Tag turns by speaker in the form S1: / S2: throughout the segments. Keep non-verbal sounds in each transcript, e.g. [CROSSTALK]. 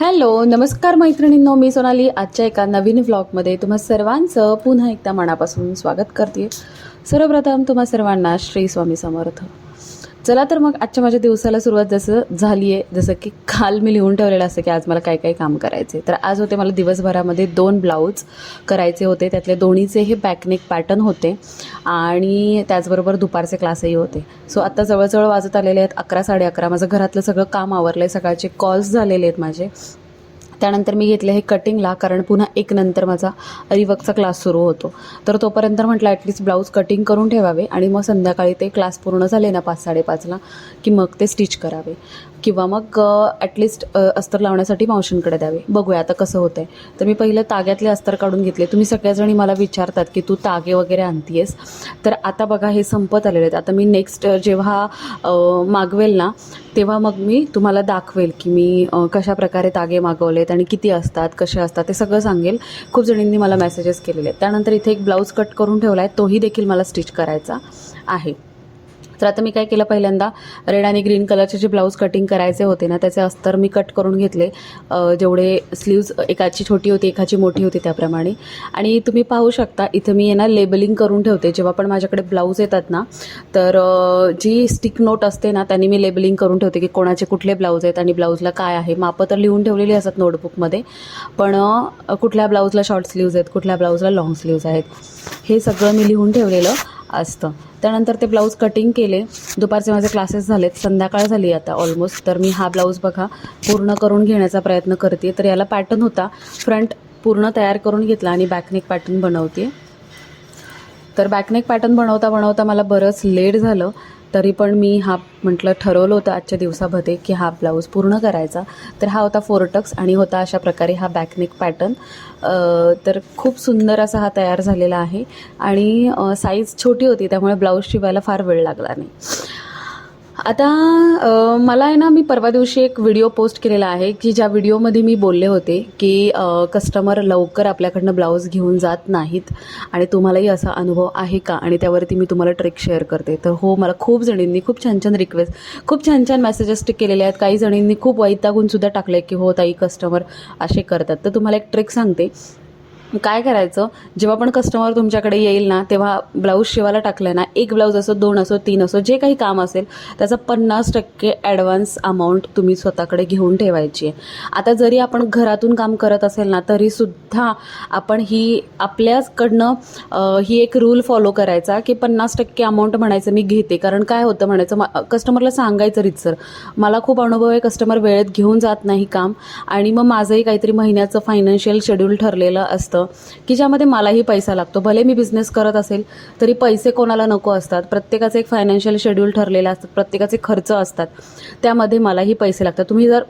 S1: Hello नमस्कार मैत्रिणींनो मी सोनाली. आजच्या एका नवीन व्लॉगमध्ये तुम्हा सर्वांचं पुन्हा एकदा मनापासून स्वागत करते. सर्वप्रथम तुम्हा सर्वांना श्री स्वामी समर्थ. चला तर मग आजच्या माझ्या दिवसाला सुरुवात जसं झाली आहे जसं की काल मी लिहून ठेवलेलं असतं की आज मला काय काय काम करायचे तर आज होते मला दिवसभरामध्ये दोन ब्लाऊज करायचे होते. त्यातले दोन्हीचे हे बॅकनेक पॅटर्न होते आणि त्याचबरोबर दुपारचे क्लासही होते. सो आत्ता जवळजवळ वाजत आलेले आहेत अकरा साडे अकरा. माझं घरातलं सगळं काम आवरलं आहे सकाळचे कॉल्स झालेले आहेत माझे. त्यानंतर मी घेतले हे कटिंगला कारण पुन्हा एक नंतर माझा रिवकचा क्लास सुरू होतो. तर तोपर्यंत म्हटलं ॲटलिस्ट ब्लाऊज कटिंग करून ठेवावे आणि मग संध्याकाळी ते क्लास पूर्ण झाले ना पाच साडेपाचला की मग ते स्टिच करावे. किंवा मग ॲटलिस्ट अस्तर लावण्यासाठी मावशींकडे द्यावे. बघूया आता कसं होतं आहे तर मी पहिलं ताग्यातले अस्तर काढून घेतले. तुम्ही सगळ्याजणी मला विचारतात की तू तागे वगैरे आणतीयस? तर आता बघा हे संपत आलेले आहेत. आता मी नेक्स्ट जेव्हा मागवेल ना तेव्हा मग मी तुम्हाला दाखवेल की मी कशा प्रकारे तागे मागवलेत आणि किती असतात कसे असतात ते सगळं सांगेल. खूप जणींनी मला मेसेजेस केलेले आहेत. त्यानंतर इथे एक ब्लाऊज कट करून ठेवला आहे. तोही देखील मला स्टिच करायचा आहे. तर आता मी काय केलं पहिल्यांदा रेड आणि ग्रीन कलरचे जे ब्लाऊज कटिंग करायचे होते ना त्याचे अस्तर मी कट करून घेतले. जेवढे स्लीव्ज एकाची छोटी होती एकाची मोठी होती त्याप्रमाणे. आणि तुम्ही पाहू शकता इथं मी ना लेबलिंग करून ठेवते. जेव्हा पण माझ्याकडे ब्लाऊज येतात ना तर जी स्टिक नोट असते ना त्यांनी मी लेबलिंग करून ठेवते की कोणाचे कुठले ब्लाऊज आहेत आणि ब्लाऊजला काय आहे. मापं तर लिहून ठेवलेली असतात नोटबुकमध्ये पण कुठल्या ब्लाऊजला शॉर्ट स्लीव्ज आहेत कुठल्या ब्लाऊजला लाँग स्लीव्ज आहेत. हे सगळं मी लिहून ठेवलेलं. असतं. त्यानंतर ते ब्लाऊज कटिंग केले. दुपारचे माझे क्लासेस झालेत. संध्याकाळ झाली आता ऑलमोस्ट तर मी हा ब्लाऊज बघा पूर्ण करून घेण्याचा प्रयत्न करते. तर याला पॅटर्न होता. फ्रंट पूर्ण तयार करून घेतला आणि बॅकनेक पॅटर्न बनवते. तर बॅकनेक पॅटर्न बनवता बनवता मला बरंच लेट झालं. तरी पण मी हा म्हटलं ठरवलं होतं आजच्या दिवसामध्ये की हा ब्लाऊज पूर्ण करायचा. तर हा होता फोरटक्स आणि होता अशा प्रकारे हा बॅकनेक पॅटर्न तर खूप सुंदर असा हा तयार झालेला आहे. आणि साईज छोटी होती त्यामुळे ब्लाऊज शिवायला फार वेळ लागला नाही. आता मला आहे ना मी परवा दिवशी एक व्हिडिओ पोस्ट केलेला आहे की ज्या व्हिडिओमध्ये मी बोलले होते की कस्टमर लवकर आपल्याकडनं ब्लाऊज घेऊन जात नाहीत आणि तुम्हालाही असा अनुभव आहे का? आणि त्यावरती मी तुम्हाला ट्रिक शेअर करते. तर हो मला खूप जणींनी खूप छान छान रिक्वेस्ट खूप छान छान मेसेजेस केलेले आहेत. काही जणींनी खूप वैतागूनसुद्धा टाकले की हो ताई कस्टमर असे करतात. तर तुम्हाला एक ट्रिक सांगते. काय करायचं? जेव्हा पण कस्टमर तुमच्याकडे येईल ना तेव्हा ब्लाऊज शिवायला टाकलं ना एक ब्लाऊज असो दोन असो तीन असो जे काही काम असेल त्याचा पन्नास टक्के ॲडव्हान्स अमाऊंट तुम्ही स्वतःकडे घेऊन ठेवायची आहे. आता जरी आपण घरातून काम करत असेल ना तरीसुद्धा आपण ही आपल्याचकडनं ही एक रूल फॉलो करायचा की पन्नास टक्के अमाऊंट म्हणायचं मी घेते. कारण काय होतं म्हणायचं कस्टमरला सांगायचं रितसर मला खूप अनुभव आहे कस्टमर वेळेत घेऊन जात नाही काम आणि मग माझंही काहीतरी महिन्याचं फायनान्शियल शेड्यूल ठरलेलं असतं की ज्यामध्ये मलाही पैसा लागतो. भले मी बिझनेस करत असेल तरी पैसे कोणाला नको असतात. प्रत्येकाचं एक फायनान्शियल शेड्यूल ठरलेलं असतं. प्रत्येकाचे खर्च असतात. त्यामध्ये मलाही पैसे लागतात. तुम्ही जर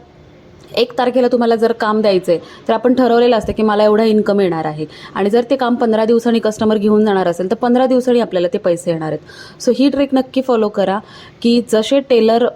S1: एक तारखेला तुम्हाला जर काम द्यायचं आहे तर आपण ठरवलेलं असतं की मला एवढा इन्कम येणार आहे. आणि जर ते काम पंधरा दिवसांनी कस्टमर घेऊन जाणार असेल तर पंधरा दिवसांनी आपल्याला ते पैसे येणार आहेत. सो ही ट्रिक नक्की फॉलो करा की जसे टेलर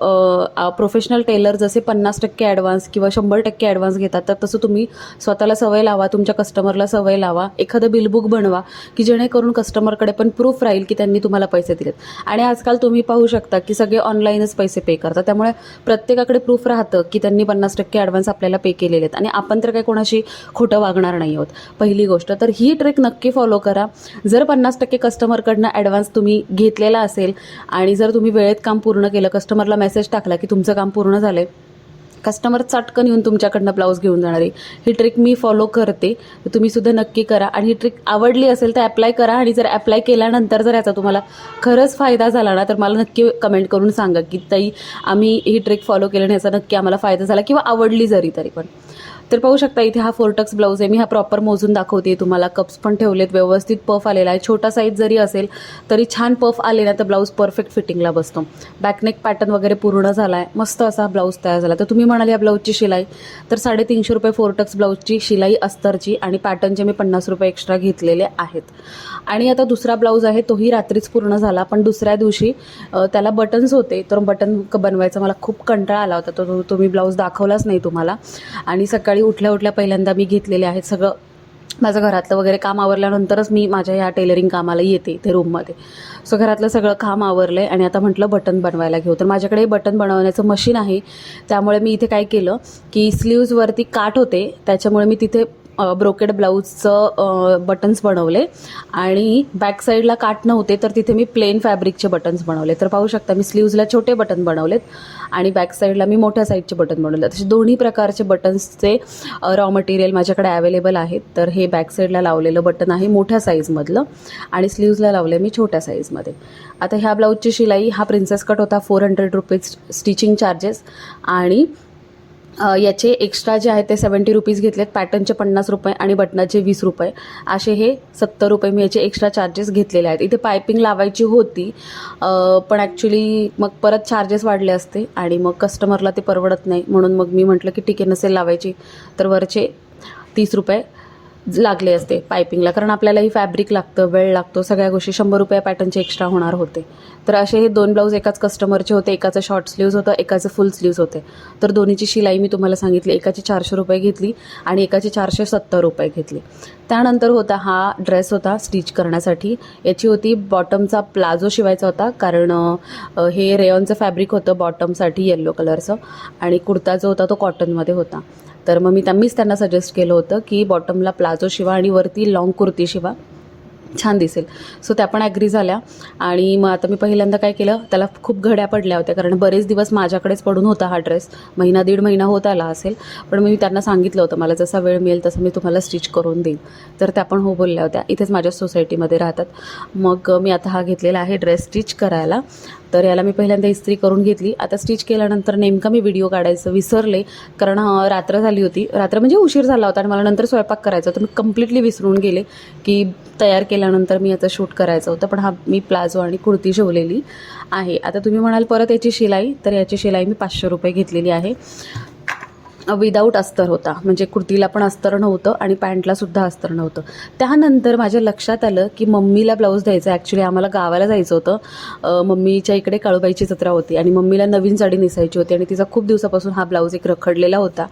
S1: प्रोफेशनल टेलर जसे पन्नास टक्के ॲडव्हान्स किंवा शंभर टक्के ॲडव्हान्स घेतात तर तसं तुम्ही स्वतःला सवय लावा तुमच्या कस्टमरला सवय लावा एखादं बिलबुक बनवा की जेणेकरून कस्टमरकडे पण प्रूफ राहील की त्यांनी तुम्हाला पैसे दिलेत. आणि आजकाल तुम्ही पाहू शकता की सगळे ऑनलाईनच पैसे पे करतात. त्यामुळे प्रत्येकाकडे प्रूफ राहतं की त्यांनी पन्नास टक्के ॲडव्हान्स आपल्याला पे केलेले आहेत. आणि आपण तर काही कोणाशी खोटं वागणार नाही आहोत. पहिली गोष्ट तर ही ट्रिक नक्की फॉलो करा. जर पन्नास टक्के कस्टमरकडनं ॲडव्हान्स तुम्ही घेतलेला असेल आणि जर तुम्ही वेळेत काम पूर्ण केलं कस्टमरला मेसेज टाकला की तुमचं काम पूर्ण झालं आहे कस्टमर चटकन येऊन तुमच्याकडनं ब्लाऊज घेऊन जाणार आहे. ही ट्रिक मी फॉलो करते. तुम्हीसुद्धा तुम्ही सुद्धा नक्की करा. आणि ही ट्रिक आवडली असेल तर ॲप्लाय करा. आणि जर ॲप्लाय केल्यानंतर जर याचा तुम्हाला खरंच फायदा झाला ना तर मला नक्की कमेंट करून सांगा की ताई आम्ही ही ट्रिक फॉलो केल्याने याचा नक्की आम्हाला फायदा झाला किंवा आवडली जरी तरी पण. तर पाहू शकता इथे हा फोरटक्स ब्लाऊज आहे. मी हा प्रॉपर मोजून दाखवते तुम्हाला. कप्स पण ठेवलेत व्यवस्थित पफ आलेला आहे. छोटा साईज जरी असेल तरी छान पफ आले ना तर ब्लाऊज परफेक्ट फिटिंगला बसतो. बॅकनेक पॅटर्न वगैरे पूर्ण झाला आहे मस्त असा ब्लाऊज तयार झाला. तर तुम्ही म्हणाल या ब्लाऊजची शिलाई. तर साडेतीनशे रुपये फोरटक्स ब्लाऊजची शिलाई अस्तरची आणि पॅटर्नचे मी पन्नास रुपये एक्स्ट्रा घेतलेले आहेत. आणि आता दुसरा ब्लाऊज आहे तोही रात्रीच पूर्ण झाला. पण दुसऱ्या दिवशी त्याला बटन्स होते. तर बटन बनवायचा मला खूप कंटाळा आला होता. तो तुम्ही ब्लाऊज दाखवलाच नाही तुम्हाला. आणि सकाळी उठल्या उठल्या पहिल्यांदा मी घेतलेले आहेत सगळं. माझं घरातलं वगैरे काम आवरल्यानंतरच मी माझ्या या टेलरिंग कामाला येते ते रूममध्ये सो घरातलं सगळं काम आवरलं आहे आणि आता म्हटलं बटन बनवायला घेऊ. तर माझ्याकडे बटन बनवण्याचं मशीन आहे. त्यामुळे मी इथे काय केलं की स्लीव्जवरती काठ होते. त्याच्यामुळे मी तिथे ब्रोकेड ब्लाऊजचं बटन्स बनवले. आणि बॅक साईडला काट नव्हते तर तिथे मी प्लेन फॅब्रिकचे बटन्स बनवले. तर पाहू शकता मी स्लीव्जला छोटे बटन बनवलेत आणि बॅक साईडला मी मोठ्या साईजचे बटन बनवले तसे दोन्ही प्रकारचे बटन्सचे रॉ मटेरियल माझ्याकडे अवेलेबल आहेत. तर हे बॅक साईडला लावलेलं बटन आहे मोठ्या साईजमधलं आणि स्लीव्जला लावले मी छोट्या साईजमध्ये आता ह्या ब्लाऊजची शिलाई हा प्रिन्सेस कट होता four hundred rupees stitching charges आणि याचे एक्स्ट्रा जे आहेत ते सेवन्टी रुपीज घेतलेत पॅटर्नचे पन्नास रुपये आणि बटनाचे वीस रुपये. असे हे सत्तर रुपये मी याचे एक्स्ट्रा चार्जेस घेतलेले आहेत. इथे पायपिंग लावायची होती पण ॲक्च्युली मग परत चार्जेस वाढले असते आणि मग कस्टमरला ते परवडत नाही. म्हणून मग मी म्हटलं की ठीक आहे नसेल लावायची तर वरचे तीस रुपये लागले असते पायपिंगला कारण आपल्यालाही फॅब्रिक लागतं वेळ लागतो सगळ्या गोष्टी शंभर रुपये पॅटर्नचे एक्स्ट्रा होणार होते. तर असे हे दोन ब्लाऊज एकाच कस्टमरचे होते एकाचं शॉर्ट स्लीव्ज होतं एकाचं फुल स्लीव्ज होते. तर दोन्हीची शिलाई मी तुम्हाला सांगितली एकाची चारशे रुपये घेतली आणि एकाची चारशे सत्तर रुपये घेतली. त्यानंतर होता हा ड्रेस होता स्टिच करण्यासाठी. याची होती बॉटमचा प्लाझो शिवायचा होता कारण हे रेयॉनचं फॅब्रिक होतं बॉटमसाठी येल्लो कलरचं आणि कुर्ता जो होता तो कॉटनमध्ये होता. तर मग मी त्या मीच त्यांना सजेस्ट केलं होतं की बॉटमला प्लाझो शिवा आणि वरती लाँग कुर्ती शिवा. छान दिसेल. सो त्या पण ॲग्री झाल्या. आणि मग आता मी पहिल्यांदा काय केलं त्याला खूप घड्या पडल्या होत्या कारण बरेच दिवस माझ्याकडेच पडून होता हा ड्रेस महिना दीड महिना होत आला असेल. पण मी त्यांना सांगितलं होतं मला जसा वेळ मिळेल तसं मी तुम्हाला स्टिच करून देईन. तर त्या पण हो बोलल्या होत्या. इथेच माझ्या सोसायटीमध्ये राहतात. मग मी आता हा घेतलेला आहे ड्रेस स्टिच करायला. तर याला मी पहिल्यांदा इस्त्री करून घेतली. आता स्टिच केल्यानंतर नेमका मी व्हिडिओ काढायचं विसरले कारण रात्र झाली होती. रात्र म्हणजे उशीर झाला होता आणि मला नंतर स्वयंपाक करायचा होता. मी कम्प्लिटली विसरून गेले की तयार केल्यानंतर मी याचं शूट करायचं होतं. पण हा मी प्लाझो आणि कुर्ती शिवलेली आहे. आता तुम्ही म्हणाल परत याची शिलाई तर याची शिलाई मी पाचशे रुपये घेतलेली आहे. विदाऊट अस्तर होता. म्हणजे कुर्तीला पण अस्तर नव्हतं आणि पॅन्टला सुद्धा अस्तर नव्हतं. त्यानंतर माझ्या लक्षात आलं की मम्मीला ब्लाऊज द्यायचा ॲक्च्युली आम्हाला गावाला जायचं होतं. मम्मीच्या इकडे काळूबाईची जत्रा होती आणि मम्मीला नवीन साडी नेसायची होती आणि तिचा खूप दिवसापासून हा ब्लाऊज एक रखडलेला होता.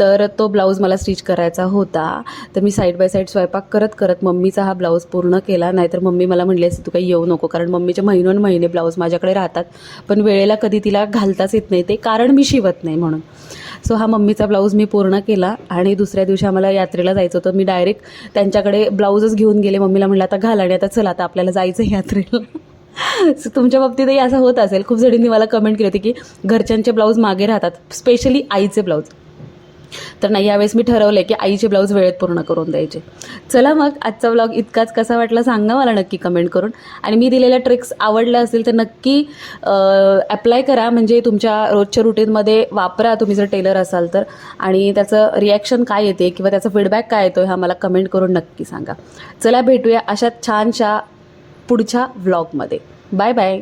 S1: तर तो ब्लाऊज मला स्टिच करायचा होता. तर मी साईड बाय साईड स्वयंपाक करत करत मम्मीचा हा ब्लाऊज पूर्ण केला. नाहीतर मम्मी मला म्हणली असती तू काही येऊ नको कारण मम्मीचे महिनोन महिने ब्लाऊज माझ्याकडे राहतात. पण वेळेला कधी तिला घालताच येत नाही ते कारण मी शिवत नाही म्हणून. सो हा मम्मी मम्मीचा ब्लाऊज मी पूर्ण केला आणि दुसऱ्या दिवशी आम्हाला यात्रेला जायचं होतं. मी डायरेक्ट त्यांच्याकडे ब्लाऊजच घेऊन गेले. मम्मीला म्हटलं आता घाल आणि आता चला आता आपल्याला जायचं आहे यात्रेला. [LAUGHS] सो तुमच्या बाबतीतही असं होत असेल. खूप जणींनी मला कमेंट केली होती की घरच्यांचे ब्लाऊज मागे राहतात स्पेशली आईचे ब्लाऊज. तर नाही यावेळेस मी ठरवलं आहे की आईचे ब्लाऊज वेळेत पूर्ण करून द्यायचे. चला मग आजचा ब्लॉग इतकाच कसा वाटला सांगा मला नक्की कमेंट करून. आणि मी दिलेल्या ट्रिक्स आवडल्या असतील तर नक्की अप्लाय करा. म्हणजे तुमच्या रोजच्या रुटीनमध्ये वापरा. तुम्ही जर टेलर असाल तर. आणि त्याचं रिॲक्शन काय येते किंवा त्याचा फीडबॅक काय येतो हा मला कमेंट करून नक्की सांगा. चला भेटूया अशा छानशा पुढच्या व्लॉगमध्ये बाय बाय